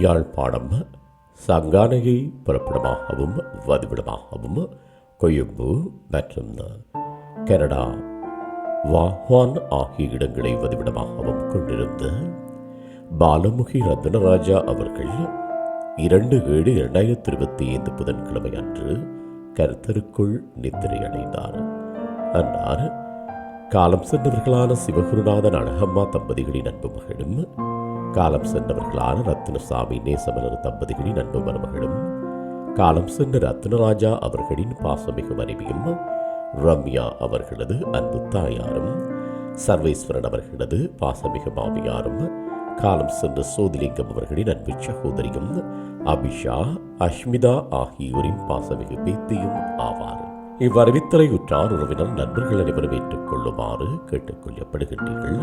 யாழ்ப்பாணம் சங்கானையை புறப்படமாகவும் வதிவிடமாகவும் கொழும்பு மற்றும் கனடா வாஹ்வான் ஆகிய இடங்களை வதிவிடமாகவும் கொண்டிருந்த பாலமுகி ரத்னராஜா அவர்கள் இரண்டு ஏழு இரண்டாயிரத்தி இருபத்தி ஐந்து புதன்கிழமை அன்று கருத்தருக்குள் நித்திரை அடைந்தார் அன்னார் காலம் சென்றவர்களான சிவகுருநாதன் அழகம்மா தம்பதிகளின் அன்பு மகளும் காலம் சென்றவர்களான ரத்னசாமி நேசமலர் தம்பதிகளின் அன்பு மருமகளும் காலம் சென்ற ரத்னராஜா அவர்களின் பாசமிகு மனைவியும் ரம்யா அவர்களது அன்பு தாயாரும் சர்வேஸ்வரன் அவர்களது பாசமிகு மாமியாரும் காலம் சென்ற சோதிலிங்கம் அவர்களின் அன்பு சகோதரியும் அபிஷா அஷ்மிதா ஆகியோரின் பாசமிகு பேத்தியும் ஆவார். இவ்வறிவித்தலையுற்றார் உறவினர் நண்பர்கள் அனைவரும் ஏற்றுக்கொள்ளுமாறு கேட்டுக்கொள்ளப்படுகின்றீர்கள்.